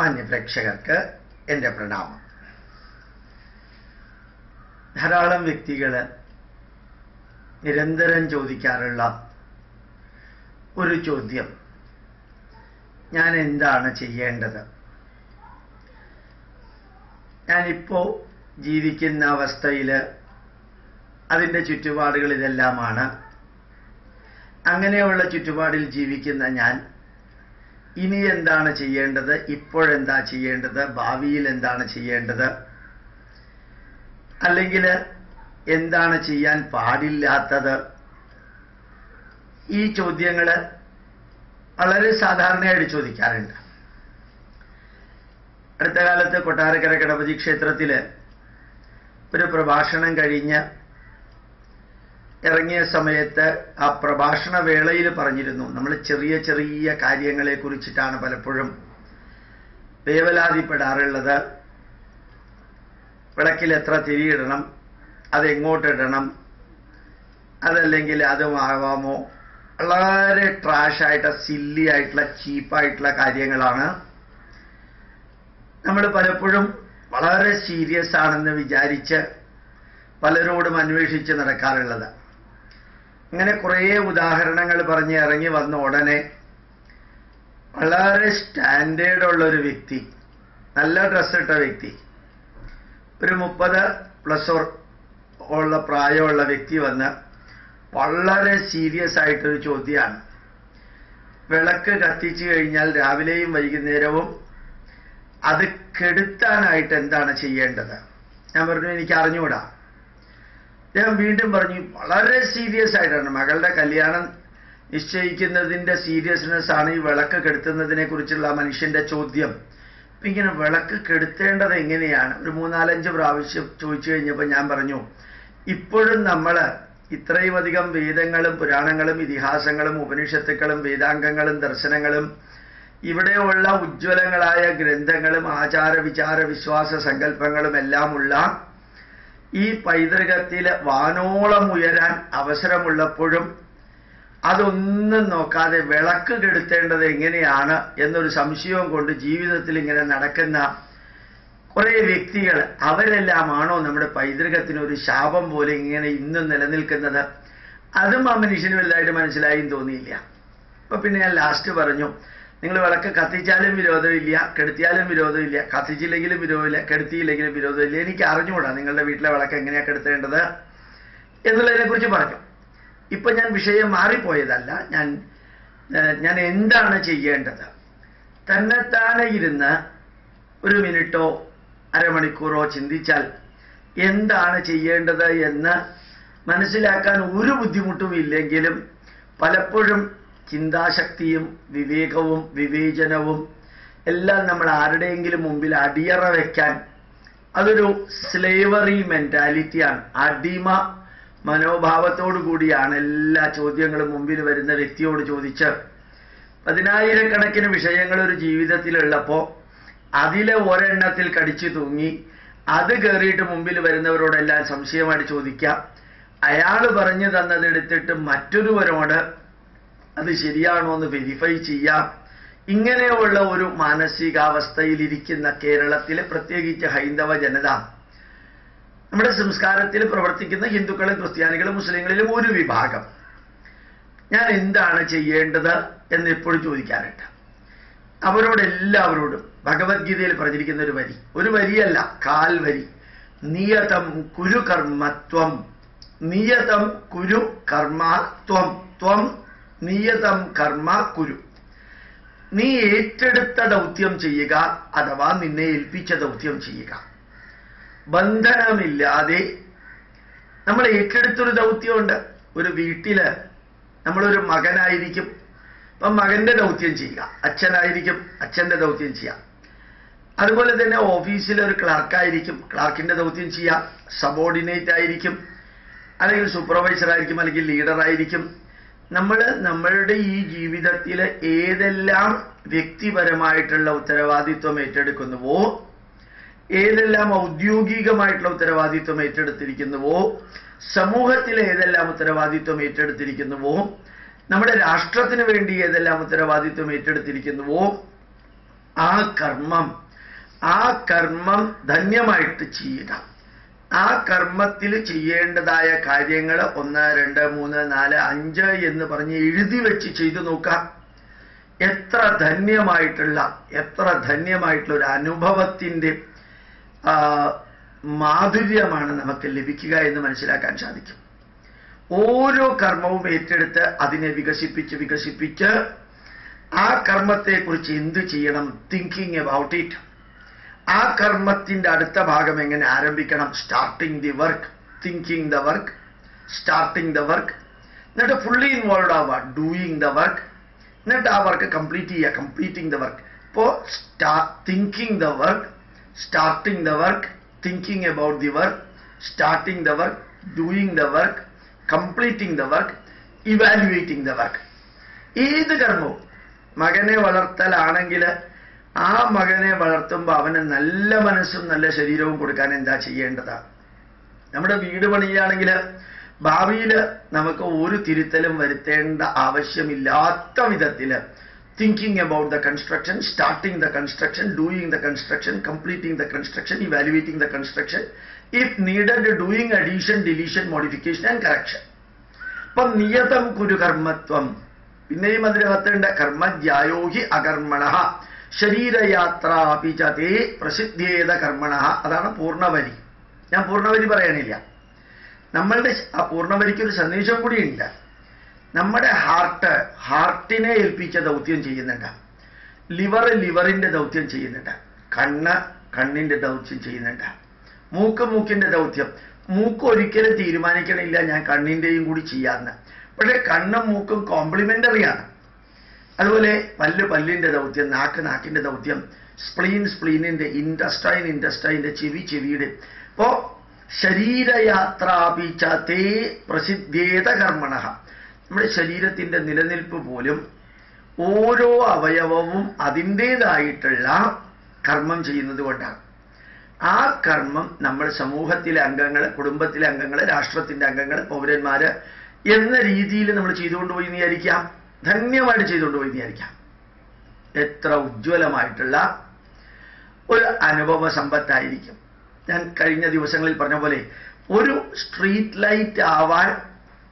മാന്യപ്രേക്ഷകർക്ക് എന്റെ പ്രണാമം. ധാരാളം വ്യക്തികൾ നിരന്തരം ചോദിക്കാറുള്ള ഒരു ചോദ്യം. ഞാൻ എന്താണ് ചെയ്യേണ്ടത്? ഞാനിപ്പോ ജീവിക്കുന്ന അവസ്ഥയിൽ അതിന്റെ ചുറ്റുപാടുകൾ ഇതെല്ലാമാണ് അങ്ങനെയുള്ള ചുറ്റുപാടിൽ ജീവിക്കുന്ന ഞാൻ ഇനി എന്താണ് ചെയ്യേണ്ടത്? ഇപ്പോഴെന്താ ചെയ്യേണ്ടത്? ഭാവിയിൽ എന്താണ് ചെയ്യേണ്ടത്? അല്ലെങ്കിൽ എന്താണ് ചെയ്യാൻ പാടില്ലാത്തത്? ഈ ചോദ്യങ്ങൾ വളരെ സാധാരണയായിട്ട് ചോദിക്കാറുണ്ട്. അടുത്ത കാലത്ത് കൊട്ടാരക്കര ഗണപതി ക്ഷേത്രത്തിൽ ഒരു പ്രഭാഷണം കഴിഞ്ഞ് ഇറങ്ങിയ സമയത്ത് ആ പ്രഭാഷണ വേളയിൽ പറഞ്ഞിരുന്നു. നമ്മൾ ചെറിയ ചെറിയ കാര്യങ്ങളെ കുറിച്ചിട്ടാണ് പലപ്പോഴും വേവലാതിപ്പെടാറുള്ളത്. വിളക്കിൽ എത്ര തിരിയിടണം അതെങ്ങോട്ടിടണം അതല്ലെങ്കിൽ അതുമാവാമോ വളരെ ട്രാഷായിട്ട് സില്ലി ആയിട്ടുള്ള ചീപ്പായിട്ടുള്ള കാര്യങ്ങളാണ്. നമ്മൾ പലപ്പോഴും വളരെ സീരിയസ് ആണെന്ന് വിചാരിച്ച് പലരോടും അന്വേഷിച്ച് നടക്കാറുള്ളത്. അങ്ങനെ കുറേ ഉദാഹരണങ്ങൾ പറഞ്ഞ് ഇറങ്ങി വന്ന ഉടനെ വളരെ സ്റ്റാൻഡേർഡ് ഉള്ള ഒരു വ്യക്തി നല്ല ഡ്രസ് ഇട്ട വ്യക്തി ഒരു മുപ്പത് പ്ലസ് ഉള്ള പ്രായമുള്ള വ്യക്തി വന്ന് വളരെ സീരിയസ് ആയിട്ടൊരു ചോദ്യമാണ് വിളക്ക് കത്തിച്ചു കഴിഞ്ഞാൽ രാവിലെയും വൈകുന്നേരവും അത് കെടുത്താനായിട്ട് എന്താണ് ചെയ്യേണ്ടത്? ഞാൻ പറഞ്ഞു എനിക്ക് അറിഞ്ഞുകൂടാ അദ്ദേഹം വീണ്ടും പറഞ്ഞു വളരെ സീരിയസ് ആയിട്ടാണ്. മകളുടെ കല്യാണം നിശ്ചയിക്കുന്നതിന്റെ സീരിയസ്നെസ് ആണ് ഈ വിളക്ക് കെടുത്തുന്നതിനെ കുറിച്ചുള്ള മനുഷ്യന്റെ ചോദ്യം. ഇങ്ങനെ വിളക്ക് കെടുത്തേണ്ടത് എങ്ങനെയാണ്? ഒരു മൂന്നാലഞ്ച് പ്രാവശ്യം ചോദിച്ചു കഴിഞ്ഞപ്പോൾ ഞാൻ പറഞ്ഞു ഇപ്പോഴും നമ്മൾ ഇത്രയും അധികം വേദങ്ങളും പുരാണങ്ങളും ഇതിഹാസങ്ങളും ഉപനിഷത്തുക്കളും വേദാംഗങ്ങളും ദർശനങ്ങളും ഇവിടെയുള്ള ഉജ്ജ്വലങ്ങളായ ഗ്രന്ഥങ്ങളും ആചാര വിചാര വിശ്വാസ സങ്കല്പങ്ങളും എല്ലാമുള്ള ഈ പൈതൃകത്തിൽ വാനോളം ഉയരാൻ അവസരമുള്ളപ്പോഴും അതൊന്നും നോക്കാതെ വിളക്ക് കെടുത്തേണ്ടത് എങ്ങനെയാണ് എന്നൊരു സംശയവും കൊണ്ട് ജീവിതത്തിൽ ഇങ്ങനെ നടക്കുന്ന കുറേ വ്യക്തികൾ അവരെല്ലാമാണോ നമ്മുടെ പൈതൃകത്തിന് ഒരു ശാപം പോലെ ഇങ്ങനെ ഇന്നും നിലനിൽക്കുന്നത്? അതും ആ മനുഷ്യന് വലുതായിട്ട് മനസ്സിലായും തോന്നിയില്ല. അപ്പൊ പിന്നെ ഞാൻ ലാസ്റ്റ് പറഞ്ഞു നിങ്ങൾ വിളക്ക് കത്തിച്ചാലും വിരോധമില്ല കെടുത്തിയാലും വിരോധമില്ല കത്തിച്ചില്ലെങ്കിലും വിരോധമില്ല കെടുത്തിയില്ലെങ്കിലും വിരോധമില്ല. എനിക്ക് അറിഞ്ഞുകൂടാ നിങ്ങളുടെ വീട്ടിലെ വിളക്ക് എങ്ങനെയാണ് കെടുത്തേണ്ടത് എന്നുള്ളതിനെ കുറിച്ച് പറഞ്ഞു. ഇപ്പൊ ഞാൻ വിഷയം മാറിപ്പോയതല്ല ഞാൻ ഞാൻ എന്താണ് ചെയ്യേണ്ടത്? തന്നെത്താനെ ഇരുന്ന് ഒരു മിനിറ്റോ അരമണിക്കൂറോ ചിന്തിച്ചാൽ എന്താണ് ചെയ്യേണ്ടത് എന്ന് മനസ്സിലാക്കാൻ ഒരു ബുദ്ധിമുട്ടും ഇല്ലെങ്കിലും പലപ്പോഴും ചിന്താശക്തിയും വിവേകവും വിവേചനവും എല്ലാം നമ്മൾ ആരുടെയെങ്കിലും മുമ്പിൽ അടിയറ വയ്ക്കാൻ അതൊരു സ്ലേവറി മെന്റാലിറ്റിയാണ് അടിമ മനോഭാവത്തോടു കൂടിയാണ് എല്ലാ ചോദ്യങ്ങളും മുമ്പിൽ വരുന്ന വ്യക്തിയോട് ചോദിച്ച് പതിനായിരക്കണക്കിന് വിഷയങ്ങൾ ഒരു ജീവിതത്തിലുള്ളപ്പോൾ അതിലെ ഒരെണ്ണത്തിൽ കടിച്ചു തൂങ്ങി അത് കയറിയിട്ട് മുമ്പിൽ വരുന്നവരോടെല്ലാം സംശയമായിട്ട് ചോദിക്കാം. അയാൾ പറഞ്ഞു തന്നതെടുത്തിട്ട് മറ്റൊരുവരോട് അത് ശരിയാണോ എന്ന് വെരിഫൈ ചെയ്യാം. ഇങ്ങനെയുള്ള ഒരു മാനസികാവസ്ഥയിലിരിക്കുന്ന കേരളത്തിലെ പ്രത്യേകിച്ച് ഹൈന്ദവ ജനത നമ്മുടെ സംസ്കാരത്തിൽ പ്രവർത്തിക്കുന്ന ഹിന്ദുക്കളും ക്രിസ്ത്യാനികളും മുസ്ലിങ്ങളിലും ഒരു വിഭാഗം. ഞാൻ എന്താണ് ചെയ്യേണ്ടത് എന്ന് എപ്പോഴും ചോദിക്കാറുണ്ട്. അവരോട് എല്ലാവരോടും ഭഗവത്ഗീതയിൽ പറഞ്ഞിരിക്കുന്ന ഒരു വരി ഒരു വരിയല്ല കാൽ വരി നിയതം കുരു കർമ്മത്വം. നിയതം കുരു കർമ്മത്വം. ത്വം നിയതം കർമ്മ കുരു. നീ ഏറ്റെടുത്ത ദൗത്യം ചെയ്യുക അഥവാ നിന്നെ ഏൽപ്പിച്ച ദൗത്യം ചെയ്യുക. ബന്ധനമില്ലാതെ നമ്മൾ ഏറ്റെടുത്തൊരു ദൗത്യമുണ്ട്. ഒരു വീട്ടിൽ നമ്മളൊരു മകനായിരിക്കും. അപ്പം മകന്റെ ദൗത്യം ചെയ്യുക. അച്ഛനായിരിക്കും അച്ഛന്റെ ദൗത്യം ചെയ്യാം അതുപോലെ തന്നെ ഓഫീസിലെ ഒരു ക്ലർക്കായിരിക്കും. ക്ലർക്കിന്റെ ദൗത്യം ചെയ്യാം സബോർഡിനേറ്റ് ആയിരിക്കും. അല്ലെങ്കിൽ സൂപ്പർവൈസർ ആയിരിക്കും അല്ലെങ്കിൽ ലീഡർ ആയിരിക്കും. നമ്മൾ നമ്മളുടെ ഈ ജീവിതത്തിൽ ഏതെല്ലാം വ്യക്തിപരമായിട്ടുള്ള ഉത്തരവാദിത്വം ഏറ്റെടുക്കുന്നുവോ ഏതെല്ലാം ഔദ്യോഗികമായിട്ടുള്ള ഉത്തരവാദിത്വം ഏറ്റെടുത്തിരിക്കുന്നുവോ സമൂഹത്തിൽ ഏതെല്ലാം ഉത്തരവാദിത്വം ഏറ്റെടുത്തിരിക്കുന്നുവോ നമ്മുടെ രാഷ്ട്രത്തിന് വേണ്ടി ഏതെല്ലാം ഉത്തരവാദിത്വം ഏറ്റെടുത്തിരിക്കുന്നുവോ ആ കർമ്മം ആ കർമ്മം ധന്യമായിട്ട് ചെയ്യുക. ആ കർമ്മത്തിൽ ചെയ്യേണ്ടതായ കാര്യങ്ങൾ ഒന്ന് രണ്ട് മൂന്ന് നാല് അഞ്ച് എന്ന് പറഞ്ഞ് എഴുതി വെച്ച് ചെയ്തു നോക്കാം എത്ര ധന്യമായിട്ടുള്ള എത്ര ധന്യമായിട്ടുള്ള ഒരു അനുഭവത്തിന്റെ മാധുര്യമാണ് നമുക്ക് ലഭിക്കുക എന്ന് മനസ്സിലാക്കാൻ സാധിക്കും. ഓരോ കർമ്മവും ഏറ്റെടുത്ത് അതിനെ വികസിപ്പിച്ച് വികസിപ്പിച്ച് ആ കർമ്മത്തെക്കുറിച്ച് എന്ത് ചെയ്യണം? തിങ്കിങ് അബൌട്ട് ഇറ്റ് ആ കർമ്മത്തിന്റെ അടുത്ത ഭാഗം എങ്ങനെ ആരംഭിക്കണം? Starting the work thinking the work starting the work എന്നിട്ട് ഫുള്ളി ഇൻവോൾവ് ആവുക ഡൂയിങ് ദ വർക്ക് എന്നിട്ട് ആ വർക്ക് കംപ്ലീറ്റ് ചെയ്യുക കംപ്ലീറ്റിംഗ് ദ വർക്ക് ഇപ്പോ thinking the work starting the work thinking about the work starting the work doing the work completing the work evaluating the work ഏത് കർമ്മവും മകനെ വളർത്തലാണെങ്കിൽ ആ മകനെ വളർത്തുമ്പോൾ അവന് നല്ല മനസ്സും നല്ല ശരീരവും കൊടുക്കാൻ എന്താ ചെയ്യേണ്ടതാ? നമ്മുടെ വീട് പണിയാണെങ്കിൽ ഭാവിയിൽ നമുക്ക് ഒരു തിരുത്തലും വരുത്തേണ്ട ആവശ്യമില്ലാത്ത വിധത്തിൽ thinking about the construction starting the construction doing the construction completing the construction evaluating the construction if needed doing addition deletion modification and correction അപ്പൊ നിയതം കുരു കർമ്മത്വം. പിന്നെയും അതിനകത്തുണ്ട് കർമ്മജ്യായോഹി അകർമ്മണ. ശരീരയാത്രാപി ചതേ പ്രസിദ്ധേത കർമ്മണ. അതാണ് പൂർണവരി ഞാൻ പൂർണവരി പറയാനില്ല നമ്മളുടെ ആ പൂർണവരിക്ക് ഒരു സന്ദേശം കൂടിയുണ്ട്. നമ്മുടെ ഹാർട്ട് ഹാർട്ടിനെ ഏൽപ്പിച്ച ദൗത്യം ചെയ്യുന്നുണ്ട്. ലിവർ ലിവറിന്റെ ദൗത്യം ചെയ്യുന്നുണ്ട്. കണ്ണ് കണ്ണിന്റെ ദൗത്യം ചെയ്യുന്നുണ്ട്. മൂക്ക് മൂക്കിന്റെ ദൗത്യം. മൂക്ക് ഒരിക്കലും തീരുമാനിക്കണില്ല ഞാൻ കണ്ണിന്റെയും കൂടി ചെയ്യാന്ന്. പക്ഷേ കണ്ണും മൂക്കും കോംപ്ലിമെന്ററിയാണ് അതുപോലെ പല്ല് പല്ലിന്റെ ദൗത്യം നാക്ക് നാക്കിന്റെ ദൗത്യം സ്പ്ലീൻ സ്പ്ലീനിന്റെ ഇൻഡസ്റ്റൈൻ ഇൻഡസ്റ്റൈന്റെ ചെവി ചെവിയുടെ. അപ്പോ ശരീരയാത്രാപിച്ചതേ പ്രസിദ്ധേത കർമ്മണ നമ്മുടെ ശരീരത്തിന്റെ നിലനിൽപ്പ് പോലും ഓരോ അവയവവും അതിന്റെതായിട്ടുള്ള കർമ്മം ചെയ്യുന്നത് കൊണ്ടാണ്. ആ കർമ്മം നമ്മൾ സമൂഹത്തിലെ അംഗങ്ങൾ കുടുംബത്തിലെ അംഗങ്ങൾ രാഷ്ട്രത്തിന്റെ അംഗങ്ങൾ പൗരന്മാർ എന്ന രീതിയിൽ നമ്മൾ ചെയ്തുകൊണ്ടുപോയി വിചാരിക്കാം. ധന്യമായിട്ട് ചെയ്തുകൊണ്ട് പോയി വിചാരിക്കാം. എത്ര ഉജ്ജ്വലമായിട്ടുള്ള ഒരു അനുഭവ സമ്പത്തായിരിക്കും. ഞാൻ കഴിഞ്ഞ ദിവസങ്ങളിൽ പറഞ്ഞ പോലെ ഒരു സ്ട്രീറ്റ് ലൈറ്റ് ആവാൻ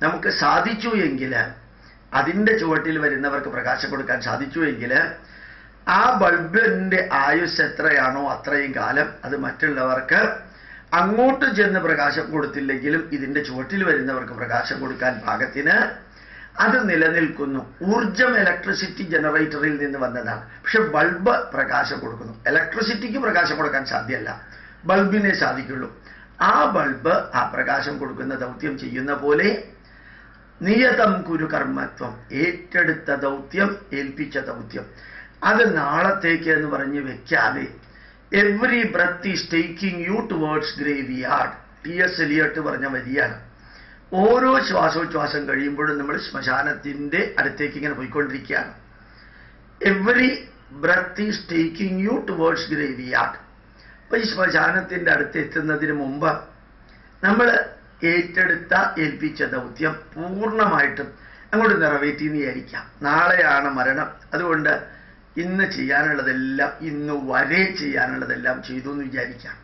നമുക്ക് സാധിച്ചു എങ്കിൽ അതിന്റെ ചുവട്ടിൽ വരുന്നവർക്ക് പ്രകാശം കൊടുക്കാൻ സാധിച്ചു എങ്കിൽ ആ ബൾബിന്റെ ആയുസ് എത്രയാണോ അത്രയും കാലം അത് മറ്റുള്ളവർക്ക് അങ്ങോട്ട് ചെന്ന് പ്രകാശം കൊടുത്തില്ലെങ്കിലും ഇതിന്റെ ചുവട്ടിൽ വരുന്നവർക്ക് പ്രകാശം കൊടുക്കാൻ പാകത്തിന് അത് നിലനിൽക്കുന്നു. ഊർജം ഇലക്ട്രിസിറ്റി ജനറേറ്ററിൽ നിന്ന് വന്നതാണ്. പക്ഷെ ബൾബ് പ്രകാശം കൊടുക്കുന്നു. ഇലക്ട്രിസിറ്റിക്ക് പ്രകാശം കൊടുക്കാൻ സാധ്യമല്ല. ബൾബിനെ സാധിക്കുള്ളൂ. ആ ബൾബ് ആ പ്രകാശം കൊടുക്കുന്ന ദൗത്യം ചെയ്യുന്ന പോലെ നിയതം കുരു കർമ്മത്വം. ഏറ്റെടുത്ത ദൗത്യം ഏൽപ്പിച്ച ദൗത്യം. അത് നാളത്തേക്ക് എന്ന് പറഞ്ഞ് വെക്കാതെ every breath is taking you towards graveyard T S Eliot പറഞ്ഞ വരിയാണ്. ഓരോ ശ്വാസോച്ഛ്വാസം കഴിയുമ്പോഴും നമ്മൾ ശ്മശാനത്തിന്റെ അടുത്തേക്ക് ഇങ്ങനെ പോയിക്കൊണ്ടിരിക്കുകയാണ്. Every breath is taking you towards graveyard അപ്പൊ ഈ ശ്മശാനത്തിന്റെ അടുത്ത് എത്തുന്നതിന് മുമ്പ് നമ്മൾ ഏറ്റെടുത്ത ഏൽപ്പിച്ച ദൗത്യം പൂർണമായിട്ടും അങ്ങോട്ട് നിറവേറ്റി എന്ന് വിചാരിക്കാം നാളെയാണ് മരണം. അതുകൊണ്ട് ഇന്ന് ചെയ്യാനുള്ളതെല്ലാം ഇന്ന് വരെ ചെയ്യാനുള്ളതെല്ലാം ചെയ്തു എന്ന് വിചാരിക്കാം.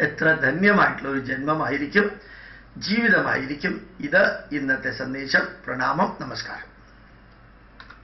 എത്ര ധന്യമായിട്ടുള്ള ഒരു ജന്മമായിരിക്കും. ജീവിതമായിരിക്കും. ഇത് ഇന്നത്തെ സന്ദേശം. പ്രണാമം. നമസ്കാരം.